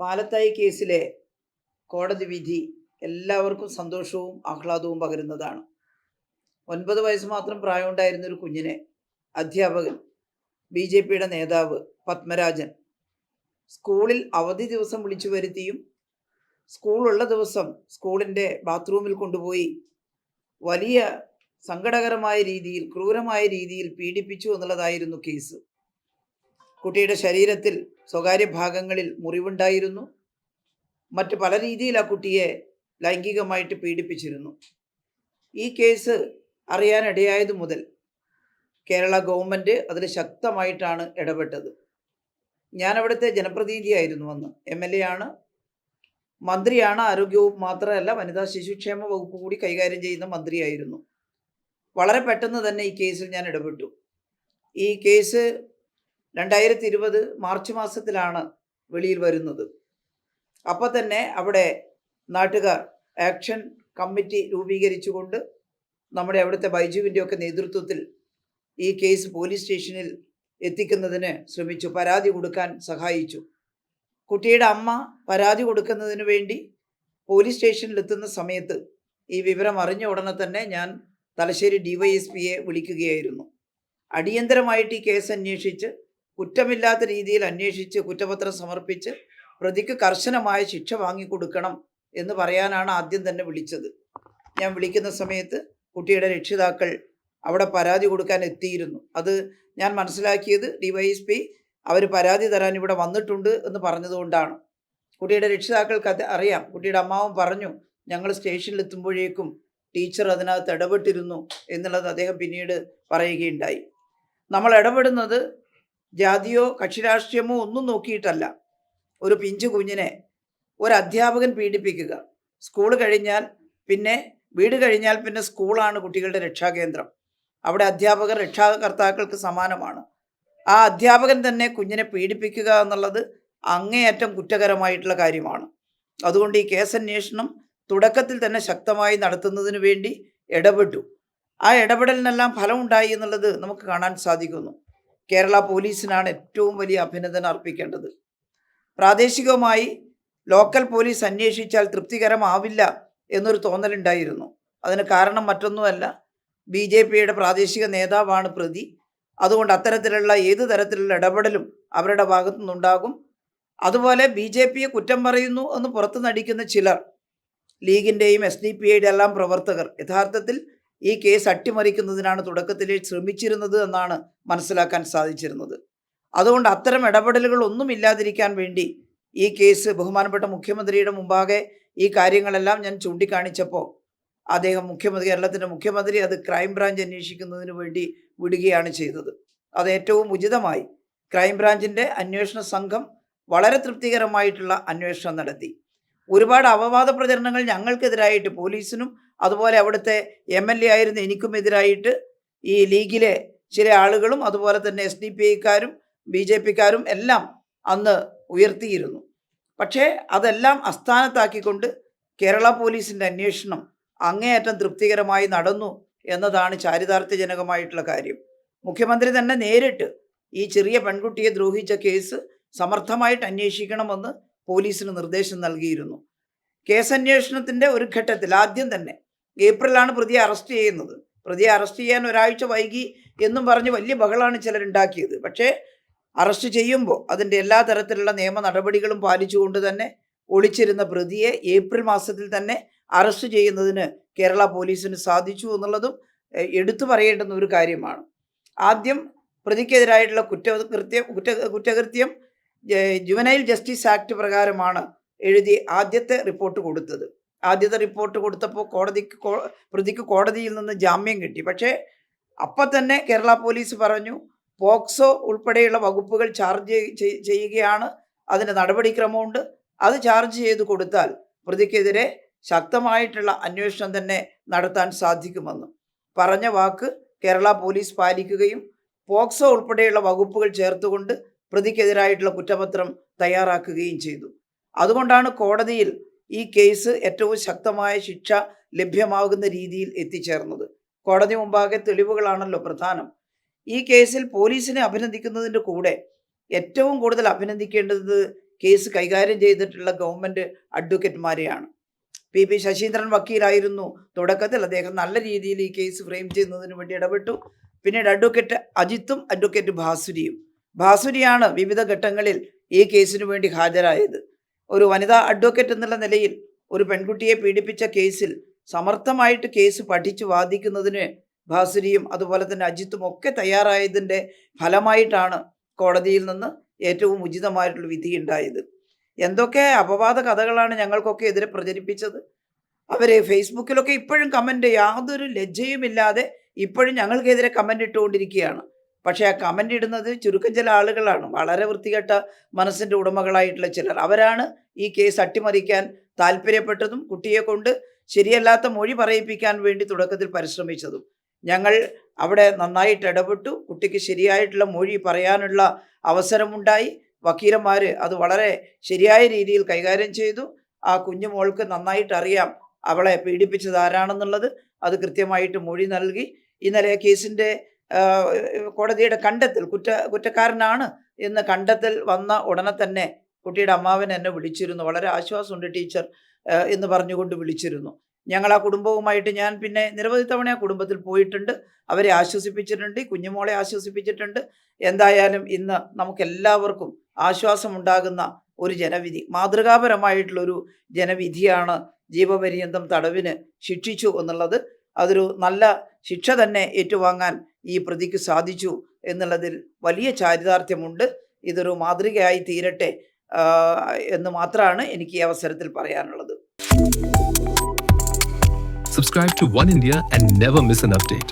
പാലത്തായി കേസിലെ കോടതി വിധി എല്ലാവർക്കും സന്തോഷവും ആഹ്ലാദവും പകരുന്നതാണ്. ഒൻപത് വയസ്സ് മാത്രം പ്രായമുണ്ടായിരുന്ന ഒരു കുഞ്ഞിനെ അധ്യാപകൻ ബി ജെ പിയുടെ നേതാവ് പത്മരാജൻ സ്കൂളിൽ അവധി ദിവസം വിളിച്ചു വരുത്തിയും സ്കൂളുള്ള ദിവസം സ്കൂളിന്റെ ബാത്റൂമിൽ കൊണ്ടുപോയി വലിയ സങ്കടകരമായ രീതിയിൽ ക്രൂരമായ രീതിയിൽ പീഡിപ്പിച്ചു എന്നുള്ളതായിരുന്നു കേസ്. കുട്ടിയുടെ ശരീരത്തിൽ സ്വകാര്യ ഭാഗങ്ങളിൽ മുറിവുണ്ടായിരുന്നു. മറ്റ് പല രീതിയിൽ ആ കുട്ടിയെ ലൈംഗികമായിട്ട് പീഡിപ്പിച്ചിരുന്നു. ഈ കേസ് അറിയാനിടയായത് മുതൽ കേരള ഗവൺമെന്റ് അതിൽ ശക്തമായിട്ടാണ് ഇടപെട്ടത്. ഞാൻ അവിടുത്തെ ജനപ്രതിനിധിയായിരുന്നു അന്ന്. എം എൽ എ ആണ്. മന്ത്രിയാണ്. ആരോഗ്യവകുപ്പ് മാത്രമല്ല വനിതാ ശിശുക്ഷേമ വകുപ്പ് കൂടി കൈകാര്യം ചെയ്യുന്ന മന്ത്രിയായിരുന്നു. വളരെ പെട്ടെന്ന് തന്നെ ഈ കേസിൽ ഞാൻ ഇടപെട്ടു. ഈ കേസ് രണ്ടായിരത്തി ഇരുപത് മാർച്ച് മാസത്തിലാണ് വെളിയിൽ വരുന്നത്. അപ്പോൾ തന്നെ അവിടെ നാട്ടുകാർ ആക്ഷൻ കമ്മിറ്റി രൂപീകരിച്ചുകൊണ്ട് നമ്മുടെ അവിടുത്തെ ബൈജുവിന്റെ ഒക്കെ നേതൃത്വത്തിൽ ഈ കേസ് പോലീസ് സ്റ്റേഷനിൽ എത്തിക്കുന്നതിന് ശ്രമിച്ചു. പരാതി കൊടുക്കാൻ സഹായിച്ചു. കുട്ടിയുടെ അമ്മ പരാതി കൊടുക്കുന്നതിന് വേണ്ടി പോലീസ് സ്റ്റേഷനിൽ എത്തുന്ന സമയത്ത് ഈ വിവരം അറിഞ്ഞ ഉടനെ തന്നെ ഞാൻ തലശ്ശേരി ഡിവൈഎസ്പിയെ വിളിക്കുകയായിരുന്നു. അടിയന്തരമായിട്ട് ഈ കേസ് അന്വേഷിച്ച് കുറ്റമില്ലാത്ത രീതിയിൽ അന്വേഷിച്ച് കുറ്റപത്രം സമർപ്പിച്ച് പ്രതിക്ക് കർശനമായ ശിക്ഷ വാങ്ങിക്കൊടുക്കണം എന്ന് പറയാനാണ് ആദ്യം തന്നെ വിളിച്ചത്. ഞാൻ വിളിക്കുന്ന സമയത്ത് കുട്ടിയുടെ രക്ഷിതാക്കൾ അവിടെ പരാതി കൊടുക്കാൻ എത്തിയിരുന്നു. അത് ഞാൻ മനസ്സിലാക്കിയത് ഡിവൈഎസ്പി അവർ പരാതി തരാൻ ഇവിടെ വന്നിട്ടുണ്ട് എന്ന് പറഞ്ഞതുകൊണ്ടാണ്. കുട്ടിയുടെ രക്ഷിതാക്കൾക്ക് അത് അറിയാം. കുട്ടിയുടെ അമ്മാവും പറഞ്ഞു ഞങ്ങൾ സ്റ്റേഷനിൽ എത്തുമ്പോഴേക്കും ടീച്ചർ അതിനകത്ത് ഇടപെട്ടിരുന്നു എന്നുള്ളത് അദ്ദേഹം പിന്നീട് പറയുകയുണ്ടായി. നമ്മൾ ഇടപെടുന്നത് ജാതിയോ കക്ഷിരാഷ്ട്രീയമോ ഒന്നും നോക്കിയിട്ടല്ല. ഒരു പിഞ്ചു കുഞ്ഞിനെ ഒരു അധ്യാപകൻ പീഡിപ്പിക്കുക. സ്കൂൾ കഴിഞ്ഞാൽ പിന്നെ വീട് കഴിഞ്ഞാൽ പിന്നെ സ്കൂളാണ് കുട്ടികളുടെ രക്ഷാകേന്ദ്രം. അവിടെ അധ്യാപകർ രക്ഷാകർത്താക്കൾക്ക് സമാനമാണ്. ആ അധ്യാപകൻ തന്നെ കുഞ്ഞിനെ പീഡിപ്പിക്കുക എന്നുള്ളത് അങ്ങേയറ്റം കുറ്റകരമായിട്ടുള്ള കാര്യമാണ്. അതുകൊണ്ട് ഈ കേസ് കേസന്വേഷണം തുടക്കത്തിൽ തന്നെ ശക്തമായി നടത്തുന്നതിന് വേണ്ടി ഇടപെട്ടു. ആ ഇടപെടലിനെല്ലാം ഫലമുണ്ടായി എന്നുള്ളത് നമുക്ക് കാണാൻ സാധിക്കുന്നു. കേരള പോലീസിനാണ് ഏറ്റവും വലിയ അഭിനന്ദനം അർപ്പിക്കേണ്ടത്. പ്രാദേശികമായി ലോക്കൽ പോലീസ് അന്വേഷിച്ചാൽ തൃപ്തികരമാവില്ല എന്നൊരു തോന്നലുണ്ടായിരുന്നു. അതിന് കാരണം മറ്റൊന്നുമല്ല. ബി ജെ പിയുടെ പ്രാദേശിക നേതാവാണ് പ്രതി. അതുകൊണ്ട് അത്തരത്തിലുള്ള ഏത് തരത്തിലുള്ള ഇടപെടലും അവരുടെ ഭാഗത്തു നിന്നുണ്ടാകും. അതുപോലെ ബി ജെ പിയെ കുറ്റം പറയുന്നു എന്ന് പുറത്തു നടിക്കുന്ന ചിലർ ലീഗിന്റെയും എസ് ഡി പി ഐയുടെ എല്ലാം പ്രവർത്തകർ യഥാർത്ഥത്തിൽ ഈ കേസ് അട്ടിമറിക്കുന്നതിനാണ് തുടക്കത്തിൽ ശ്രമിച്ചിരുന്നത് എന്നാണ് മനസ്സിലാക്കാൻ സാധിച്ചിരുന്നത്. അതുകൊണ്ട് അത്തരം ഇടപെടലുകൾ ഒന്നും ഇല്ലാതിരിക്കാൻ വേണ്ടി ഈ കേസ് ബഹുമാനപ്പെട്ട മുഖ്യമന്ത്രിയുടെ മുമ്പാകെ ഈ കാര്യങ്ങളെല്ലാം ഞാൻ ചൂണ്ടിക്കാണിച്ചപ്പോൾ അദ്ദേഹം മുഖ്യമന്ത്രി കേരളത്തിന്റെ മുഖ്യമന്ത്രി അത് ക്രൈംബ്രാഞ്ച് അന്വേഷിക്കുന്നതിന് വേണ്ടി വിടുകയാണ് ചെയ്തത്. അത് ഏറ്റവും ഉചിതമായി ക്രൈംബ്രാഞ്ചിന്റെ അന്വേഷണ സംഘം വളരെ തൃപ്തികരമായിട്ടുള്ള അന്വേഷണം നടത്തി. ഒരുപാട് അപവാദ പ്രചരണങ്ങൾ ഞങ്ങൾക്കെതിരായിട്ട് പോലീസിനും അതുപോലെ അവിടുത്തെ എം എൽ എ ആയിരുന്ന എനിക്കും എതിരായിട്ട്. ഈ ലീഗിലെ ചില ആളുകളും അതുപോലെ തന്നെ എസ് ഡി പി ഐക്കാരും ബി ജെ പിക്കാരും എല്ലാം അന്ന് ഉയർത്തിയിരുന്നു. പക്ഷേ അതെല്ലാം അസ്ഥാനത്താക്കിക്കൊണ്ട് കേരള പോലീസിന്റെ അന്വേഷണം അങ്ങേയറ്റം തൃപ്തികരമായി നടന്നു എന്നതാണ് ചാരിതാർത്ഥ്യജനകമായിട്ടുള്ള കാര്യം. മുഖ്യമന്ത്രി തന്നെ നേരിട്ട് ഈ ചെറിയ പെൺകുട്ടിയെ ദ്രോഹിച്ച കേസ് സമർത്ഥമായിട്ട് അന്വേഷിക്കണമെന്ന് പോലീസിന് നിർദ്ദേശം നൽകിയിരുന്നു. കേസന്വേഷണത്തിന്റെ ഒരു ഘട്ടത്തിൽ ആദ്യം തന്നെ ഏപ്രിലാണ് പ്രതിയെ അറസ്റ്റ് ചെയ്യുന്നത്. പ്രതിയെ അറസ്റ്റ് ചെയ്യാൻ ഒരാഴ്ച വൈകി എന്നും പറഞ്ഞ് വലിയ ബഹളാണ് ചിലരുണ്ടാക്കിയത്. പക്ഷേ അറസ്റ്റ് ചെയ്യുമ്പോൾ അതിന്റെ എല്ലാ തരത്തിലുള്ള നിയമ നടപടികളും പാലിച്ചുകൊണ്ട് തന്നെ ഒളിച്ചിരുന്ന പ്രതിയെ ഏപ്രിൽ മാസത്തിൽ തന്നെ അറസ്റ്റ് ചെയ്യുന്നതിന് കേരള പോലീസിന് സാധിച്ചു എന്നുള്ളതും എടുത്തു പറയേണ്ടുന്ന ഒരു കാര്യമാണ്. ആദ്യം പ്രതിക്കെതിരായിട്ടുള്ള കുറ്റകൃത്യം കുറ്റ കുറ്റകൃത്യം ജുവനൈൽ ജസ്റ്റിസ് ആക്ട് പ്രകാരമാണ് എഴുതി ആദ്യത്തെ റിപ്പോർട്ട് കൊടുത്തത്. ആദ്യത്തെ റിപ്പോർട്ട് കൊടുത്തപ്പോൾ കോടതിക്ക് പ്രതിക്ക് കോടതിയിൽ നിന്ന് ജാമ്യം കിട്ടി. പക്ഷേ അപ്പം തന്നെ കേരള പോലീസ് പറഞ്ഞു പോക്സോ ഉൾപ്പെടെയുള്ള വകുപ്പുകൾ ചാർജ് ചെയ്- ചെയ്യുകയാണ്. അതിന് നടപടിക്രമമുണ്ട്. അത് ചാർജ് ചെയ്ത് കൊടുത്താൽ പ്രതിക്കെതിരെ ശക്തമായിട്ടുള്ള അന്വേഷണം തന്നെ നടത്താൻ സാധിക്കുമെന്ന് പറഞ്ഞ വാക്ക് കേരള പോലീസ് പാലിക്കുകയും പോക്സോ ഉൾപ്പെടെയുള്ള വകുപ്പുകൾ ചേർത്തുകൊണ്ട് പ്രതിക്കെതിരായിട്ടുള്ള കുറ്റപത്രം തയ്യാറാക്കുകയും ചെയ്തു. അതുകൊണ്ടാണ് കോടതിയിൽ ഈ കേസ് ഏറ്റവും ശക്തമായ ശിക്ഷ ലഭ്യമാകുന്ന രീതിയിൽ എത്തിച്ചേർന്നത്. കോടതി മുമ്പാകെ തെളിവുകളാണല്ലോ പ്രധാനം. ഈ കേസിൽ പോലീസിനെ അഭിനന്ദിക്കുന്നതിന്റെ കൂടെ ഏറ്റവും കൂടുതൽ അഭിനന്ദിക്കേണ്ടത് കേസ് കൈകാര്യം ചെയ്തിട്ടുള്ള ഗവൺമെന്റ് അഡ്വക്കേറ്റ്മാരെയാണ്. പി. പി. ശശീന്ദ്രൻ വക്കീലായിരുന്നു. തുടക്കത്തിൽ അദ്ദേഹം നല്ല രീതിയിൽ ഈ കേസ് ഫ്രെയിം ചെയ്യുന്നതിന് വേണ്ടി ഇടപെട്ടു. പിന്നീട് അഡ്വക്കേറ്റ് അജിത്തും അഡ്വക്കേറ്റ് ഭാസുരിയും ഭാസുരിയാണ് വിവിധ ഘട്ടങ്ങളിൽ ഈ കേസിനു വേണ്ടി ഹാജരായത്. ഒരു വനിതാ അഡ്വക്കേറ്റ് എന്നുള്ള നിലയിൽ ഒരു പെൺകുട്ടിയെ പീഡിപ്പിച്ച കേസിൽ സമർത്ഥമായിട്ട് കേസ് പഠിച്ചു വാദിക്കുന്നതിന് ഭാസുരിയും അതുപോലെ തന്നെ അജിത്തും ഒക്കെ തയ്യാറായതിന്റെ ഫലമായിട്ടാണ് കോടതിയിൽ നിന്ന് ഏറ്റവും ഉചിതമായിട്ടുള്ള വിധി ഉണ്ടായത്. എന്തൊക്കെ അപവാദ കഥകളാണ് ഞങ്ങൾക്കൊക്കെ എതിരെ പ്രചരിപ്പിച്ചത്? അവർ ഫേസ്ബുക്കിലൊക്കെ ഇപ്പോഴും കമന്റ് യാതൊരു ലജ്ജയുമില്ലാതെ ഇപ്പോഴും ഞങ്ങൾക്കെതിരെ കമന്റ് ഇട്ടുകൊണ്ടിരിക്കുകയാണ്. പക്ഷേ ആ കമന്റ് ഇടുന്നത് ചുരുക്കം ചില ആളുകളാണ്. വളരെ വൃത്തികെട്ട മനസ്സിന്റെ ഉടമകളായിട്ടുള്ള ചിലർ. അവരാണ് ഈ കേസ് അട്ടിമറിക്കാൻ താല്പര്യപ്പെട്ടതും കുട്ടിയെ കൊണ്ട് ശരിയല്ലാത്ത മൊഴി പറയിപ്പിക്കാൻ വേണ്ടി തുടക്കത്തിൽ പരിശ്രമിച്ചതും. ഞങ്ങൾ അവിടെ നന്നായിട്ട് ഇടപെട്ടു. കുട്ടിക്ക് ശരിയായിട്ടുള്ള മൊഴി പറയാനുള്ള അവസരമുണ്ടായി. വക്കീലന്മാർ അത് വളരെ ശരിയായ രീതിയിൽ കൈകാര്യം ചെയ്തു. ആ കുഞ്ഞു മോൾക്ക് നന്നായിട്ട് അറിയാം അവളെ പീഡിപ്പിച്ചത് ആരാണെന്നുള്ളത്. അത് കൃത്യമായിട്ട് മൊഴി നൽകി. ഇന്നലെ കേസിന്റെ കോടതിയുടെ കണ്ടെത്തൽ കുറ്റ കുറ്റക്കാരനാണ് എന്ന് കണ്ടെത്തൽ വന്ന ഉടനെ തന്നെ കുട്ടിയുടെ അമ്മാവൻ എന്നെ വിളിച്ചിരുന്നു. വളരെ ആശ്വാസമുണ്ട് ടീച്ചർ എന്ന് പറഞ്ഞുകൊണ്ട് വിളിച്ചിരുന്നു. ഞങ്ങൾ ആ കുടുംബവുമായിട്ട് ഞാൻ പിന്നെ നിരവധി തവണ ആ കുടുംബത്തിൽ പോയിട്ടുണ്ട്. അവരെ ആശ്വസിപ്പിച്ചിട്ടുണ്ട് കുഞ്ഞുമോളെ ആശ്വസിപ്പിച്ചിട്ടുണ്ട്. എന്തായാലും ഇന്ന് നമുക്കെല്ലാവർക്കും ആശ്വാസമുണ്ടാകുന്ന ഒരു ജനവിധി മാതൃകാപരമായിട്ടുള്ളൊരു ജനവിധിയാണ് ജീവപര്യന്തം തടവിന് ശിക്ഷിച്ചു എന്നുള്ളത്. അതൊരു നല്ല ശിക്ഷ തന്നെ ഏറ്റുവാങ്ങാൻ ഈ പ്രതിക്ക് സാധിച്ചു എന്നുള്ളതിൽ വലിയ ചാരിതാർത്ഥ്യമുണ്ട് ഇതൊരു മാതൃകയായി തീരട്ടെ എന്ന് മാത്രമാണ് എനിക്ക് ഈ അവസരത്തിൽ പറയാനുള്ളത് Subscribe to One India and never miss an update.